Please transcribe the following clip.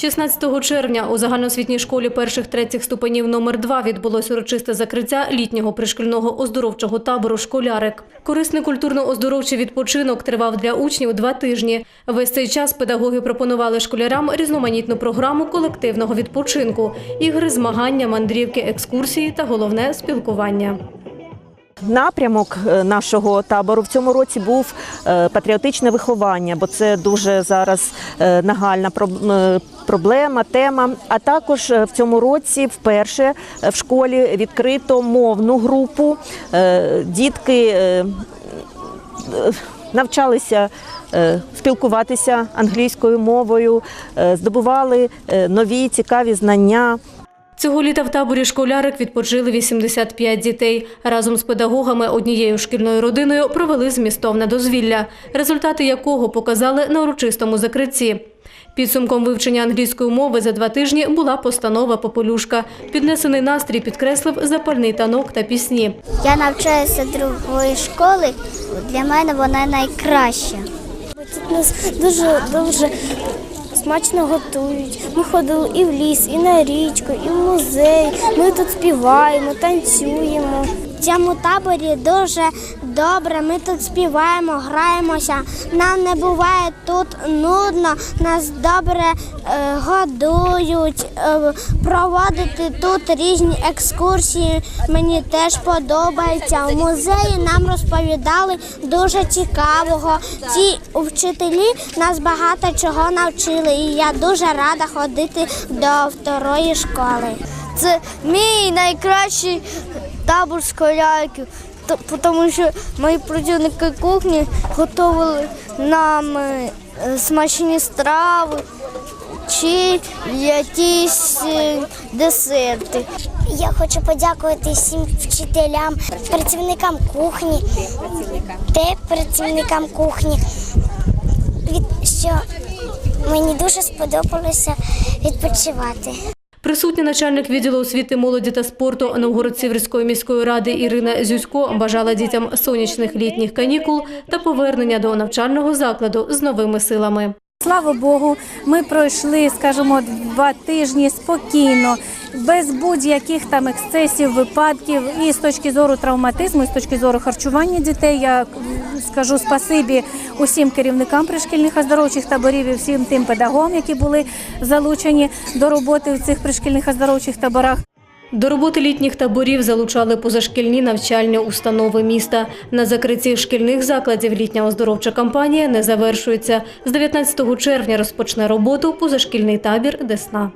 16 червня у загальноосвітній школі перших третіх ступенів номер 2 відбулось урочисте закриття літнього пришкільного оздоровчого табору «Школярик». Корисний культурно-оздоровчий відпочинок тривав для учнів два тижні. Весь цей час педагоги пропонували школярам різноманітну програму колективного відпочинку, ігри, змагання, мандрівки, екскурсії та головне спілкування. Напрямок е, нашого табору в цьому році був е, патріотичне виховання, бо це дуже зараз е, нагальна проб- проблема, тема. А також в цьому році вперше в школі відкрито мовну групу. Дітки навчалися спілкуватися англійською мовою, здобували нові цікаві знання. Цього літа в таборі школярик відпочили 85 дітей. Разом з педагогами однією шкільною родиною провели змістовне дозвілля, результати якого показали на урочистому закритті. Підсумком вивчення англійської мови за два тижні була постанова «Попелюшка». Піднесений настрій підкреслив запальний танок та пісні. Я навчаюся другої школи. Для мене вона найкраща. Тут нас дуже дуже смачно готують. Ми ходили і в ліс, і на річку, і в музей. Ми тут співаємо, танцюємо. Цьому таборі дуже добре. Ми тут співаємо, граємося. Нам не буває тут нудно, нас добре е, годують. Е, проводити тут різні екскурсії. Мені теж подобається. В музеї нам розповідали дуже цікавого. Ці вчителі нас багато чого навчили, і я дуже рада ходити до второї школи. Це мій найкращий табор школяриків, т- тому що мої працівники кухні готували нам е, смачні страви чи якісь е, десерти. Я хочу подякувати всім вчителям, працівникам кухні, те працівникам кухні, що мені дуже сподобалося відпочивати. Присутній начальник відділу освіти, молоді та спорту Новгород-Сіверської міської ради Ірина Зюсько бажала дітям сонячних літніх канікул та повернення до навчального закладу з новими силами. Слава Богу, ми пройшли, скажімо, два тижні спокійно, без будь-яких там ексцесів, випадків, і з точки зору травматизму, і з точки зору харчування дітей. Я скажу спасибі усім керівникам пришкільних оздоровчих таборів і всім тим педагогам, які були залучені до роботи в цих пришкільних оздоровчих таборах. До роботи літніх таборів залучали позашкільні навчальні установи міста. На закритті шкільних закладів літня оздоровча кампанія не завершується. З 19 червня розпочне роботу позашкільний табір Десна.